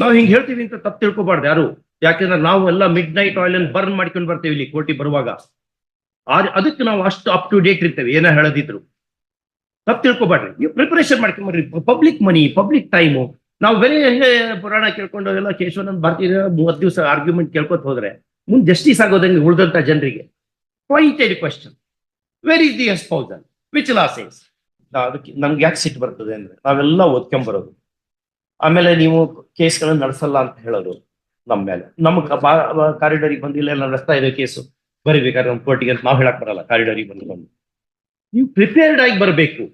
ನಾವು ಹಿಂಗೆ ಹೇಳ್ತೀವಿ ಅಂತ ತಪ್ಪು ತಿಳ್ಕೊಬಾರ್ದು ಯಾರು? ಯಾಕಂದ್ರೆ ನಾವು ಎಲ್ಲ ಮಿಡ್ ನೈಟ್ ಆಯಿಲ್ ಅನ್ನು ಬರ್ನ್ ಮಾಡ್ಕೊಂಡು ಬರ್ತೇವೆ ಇಲ್ಲಿ ಕೋಟಿ ಬರುವಾಗ. ಅದಕ್ಕೆ ನಾವು ಅಷ್ಟು ಅಪ್ ಟು ಡೇಟ್ ಇರ್ತೇವೆ, ಏನೋ ಹೇಳದಿದ್ರು. ತಪ್ಪು ತಿಳ್ಕೊಬಾರ್ರಿ ನೀವು ಪ್ರಿಪರೇಷನ್ ಮಾಡ್ಕೊಂಬರ್ರಿ. ಪಬ್ಲಿಕ್ ಮನಿ ಪಬ್ಲಿಕ್ ಟೈಮು ನಾವು ಬೇರೆ ಹೆಂಗೆ ಪುರಾಣ ಕೇಳ್ಕೊಂಡು ಎಲ್ಲ ಕೇಶವನಂದ್ ಭಾರತೀಯ ಮೂವತ್ತು ದಿವಸ ಆರ್ಗ್ಯುಮೆಂಟ್ ಕೇಳ್ಕೊತ ಹೋದ್ರೆ, ಮುಂದೆ ಜಸ್ಟಿಸ್ ಆಗೋದಂಗೆ ಉಳಿದಂತ ಜನರಿಗೆ pointed question very is the espousal which laws is ಅದಕ್ಕೆ, ನಮ್ಗೆ ಯಾಕೆ ಸಿಟ್ಟು ಬರ್ತದೆ ಅಂದ್ರೆ, ನಾವೆಲ್ಲ ಓದ್ಕೊಂಬರೋದು. ಆಮೇಲೆ ನೀವು ಕೇಸ್ಗಳನ್ನ ನಡೆಸಲ್ಲ ಅಂತ ಹೇಳೋದು ನಮ್ಮ ಮೇಲೆ. ನಮ್ಗೆ ಕಾರಿಡಾರಿಗೆ ಬಂದಿಲ್ಲ ಇಲ್ಲ ನಡೆಸ್ತಾ ಇದೆ ಕೇಸು ಬರಿಬೇಕಾದ್ರೆ ನಮ್ಮ ಕೋರ್ಟಿಗೆ ಅಂತ ನಾವು ಹೇಳಕ್ ಬರಲ್ಲ, ಕಾರಿಡಾರಿಗೆ ಬಂದು ಬಂದು. ನೀವು ಪ್ರಿಪೇರ್ಡ್ ಆಗಿ ಬರಬೇಕು.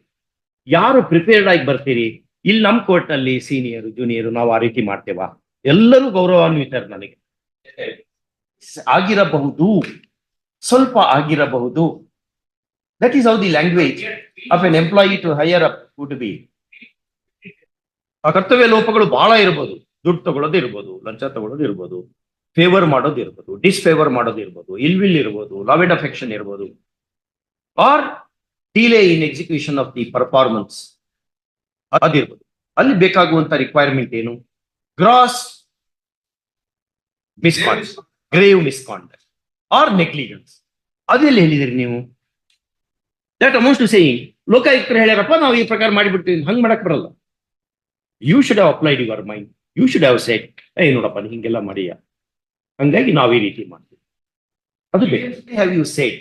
ಯಾರು ಪ್ರಿಪೇರ್ಡ್ ಆಗಿ ಬರ್ತೀರಿ? ಇಲ್ಲಿ ನಮ್ಮ ಕೋರ್ಟ್ನಲ್ಲಿ ಸೀನಿಯರ್, ಜೂನಿಯರ್ ನಾವು ಆ ರೀತಿ ಮಾಡ್ತೇವಾ? ಎಲ್ಲರೂ ಗೌರವಾನ್ವಿತರು ನನಗೆ. ಆಗಿರಬಹುದು, ಸ್ವಲ್ಪ ಆಗಿರಬಹುದು. That is how the language of an employee to higher up would be ಆ ಕರ್ತವ್ಯ ಲೋಪಗಳು ಬಹಳ ಇರ್ಬೋದು. ದುಡ್ಡು ತಗೊಳ್ಳೋದು ಇರ್ಬೋದು, ಲಂಚ ತಗೊಳ್ಳೋದು ಇರ್ಬೋದು ಫೇವರ್ ಮಾಡೋದು ಇರ್ಬೋದು ಡಿಸ್ಫೇವರ್ ಮಾಡೋದು ಇರ್ಬೋದು ಇಲ್ವಿಲ್ ಇರ್ಬೋದು ಲವ್ ಅಂಡ್ ಅಫೆಕ್ಷನ್ ಇರ್ಬೋದು. Or delay in execution of the performance ಅದಿರ್ಬೋದು ಅಲ್ಲಿ ಬೇಕಾಗುವಂತ ರಿಕ್ವೈರ್ಮೆಂಟ್ ಏನು? Gross misconduct grave misconduct or negligence ಅದೆಲ್ಲ ಹೇಳಿದಿರಿ ನೀವು. ದಟ್ ಅಮೌಂಟ್ ಟು ಸೇಯಿಂಗ್ ಲೋಕಾಯುಕ್ತರು ಹೇಳ್ಯಾರಪ್ಪ, ನಾವು ಈ ಪ್ರಕಾರ ಮಾಡಿಬಿಡ್ತೀವಿ. ಹಂಗ್ ಮಾಡಕ್ ಬರಲ್ಲ. You should have applied your mind you should have set ಏ ನೋಡಪ್ಪ ನೀ ಹಿಂಗೆಲ್ಲ ಮಾಡಿಯ ಹಂಗಾಗಿ ನಾವು ಈ ರೀತಿ ಮಾಡ್ತೀವಿ ಅದು ಹ್ಯಾವ್ ಯು ಸೆಟ್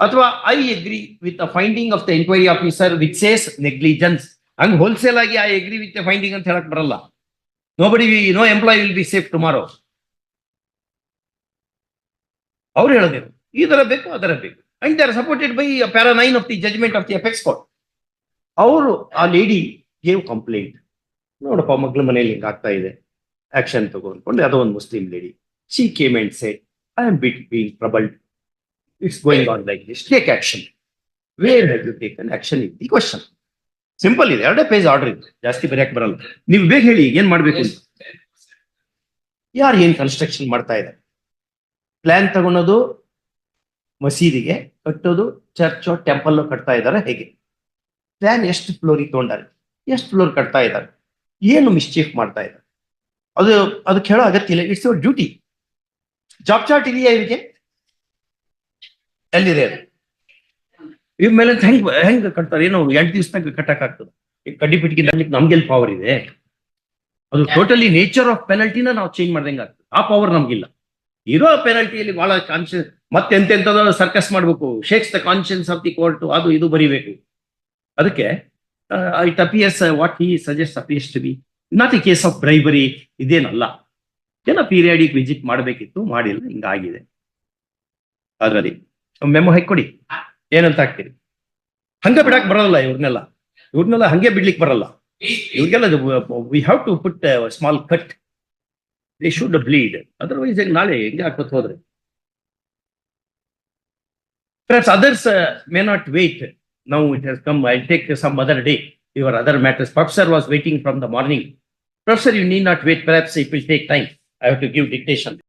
ಅಥವಾ I agree with the finding of the enquiry officer which says negligence hang wholesale ಆಗಿ I agree with the finding ಅಂತ ಹೇಳಕ್ ಬರಲ್ಲ nobody no employee will be safe tomorrow ಅವ್ರು ಹೇಳೋದೇನು ಈ ತರ ಬೇಕು ಆ ತರ ಬೇಕು and they are supported by para nine of the judgement of the apex court ಅವರು ಆ ಲೇಡಿ ಗೇವ್ ಕಂಪ್ಲೇಂಟ್ ನೋಡಪ್ಪ ಮಗಳ ಮನೆಯಲ್ಲಿ ಹಿಂಗ್ ಆಗ್ತಾ ಇದೆ. ಆಕ್ಷನ್ ತಗೋ ಅನ್ಕೊಂಡು ಯಾವುದೋ ಒಂದು Muslim lady she came and say I am bit being troubled it's going on like this take action where have you an action in the question simple ಇದೆ. ಎರಡೇ ಪೇಜ್ ಆರ್ಡರ್ ಇದೆ. ಜಾಸ್ತಿ ಬರೆಯಕ್ ಬರಲ್ಲ. ನೀವು ಬೇಗ ಹೇಳಿ, ಏನ್ ಮಾಡ್ಬೇಕು ಅಂತ. ಯಾರು ಏನ್ ಕನ್ಸ್ಟ್ರಕ್ಷನ್ ಮಾಡ್ತಾ ಇದ್ದಾರೆ? ಪ್ಲಾನ್ ತಗೊಳೋದು, ಮಸೀದಿಗೆ ಕಟ್ಟೋದು ಚರ್ಚ್ ಟೆಂಪಲ್ ಕಟ್ತಾ ಇದ್ದಾರೆ ಹೇಗೆ? ಪ್ಲಾನ್ ಎಷ್ಟು ಫ್ಲೋರಿಗೆ ತಗೊಂಡಾರೆ? ಎಷ್ಟು ಫ್ಲೋರ್ ಕಟ್ತಾ ಇದ್ದಾರೆ? ಏನು ಮಿಸ್ಚೀಫ್ ಮಾಡ್ತಾ ಇದ್ದಾರೆ? ಅದು ಅದು ಕೇಳೋ ಅಗತ್ಯ ಇಲ್ಲ. It's your duty job chart ಇದೆಯಾ ಇದಕ್ಕೆ ಎಲ್ಲಿದೆ ಅದು? ಇವ್ ಮೇಲೆ ಹೆಂಗ್ ಹೆಂಗ್ ಕಟ್ತಾರೆ? ಏನೋ ಎಂಟು ದಿವಸದಾಗ ಕಟ್ಟಕ್ ಆಗ್ತದೆ. ಕಡ್ಡಿ ನಮ್ಗೆ ನಮ್ಗೆಲ್ಲಿ ಪವರ್ ಇದೆ? ಅದು ಟೋಟಲಿ ನೇಚರ್ ಆಫ್ ಪೆನಲ್ಟಿನ ನಾವು ಚೇಂಜ್ ಮಾಡ್ದಂಗೆ ಆಗ್ತದೆ. ಆ ಪವರ್ ನಮ್ಗಿಲ್ಲ. ಇರೋ ಪೆನಲ್ಟಿಯಲ್ಲಿ ಬಹಳ ಕಾನ್ಶಿಯಸ್ ಮತ್ತೆ ಎಂತೆಂತದ ಸರ್ಕಸ್ ಮಾಡ್ಬೇಕು. Shakes the conscience of the court ಅದು, ಇದು ಬರಿಬೇಕು. ಅದಕ್ಕೆ it appears what he suggest appears to be not a case of bribery ಇದೇನಲ್ಲ. ಏನೋ ಪೀರಿಯಾಡಿಕ್ ವಿಸಿಟ್ ಮಾಡಬೇಕಿತ್ತು, ಮಾಡಿಲ್ಲ, ಹಿಂಗಾಗಿದೆ. ಅದರಲ್ಲಿ ಮೆಮೊ ಹಾಕೊಡಿ ಏನಂತ ಹಾಕ್ತೀರಿ? ಹಂಗೆ ಬಿಡಕ್ ಬರಲ್ಲ ಇವ್ರನ್ನೆಲ್ಲ. ಇವ್ರನ್ನೆಲ್ಲ ಹಂಗೆ ಬಿಡ್ಲಿಕ್ಕೆ ಬರಲ್ಲ. ಇವ್ರಿಗೆಲ್ಲ we have to put small cut they should bleed otherwise ನಾಳೆ ಹೆಂಗೆ ಹಾಕೋತ್ ಹೋದ್ರೆ? Perhaps others may not wait. Now it has come, I'll take some other day, your other matters. Professor was waiting from the morning. Professor, you need not wait, perhaps it will take time. I have to give dictation.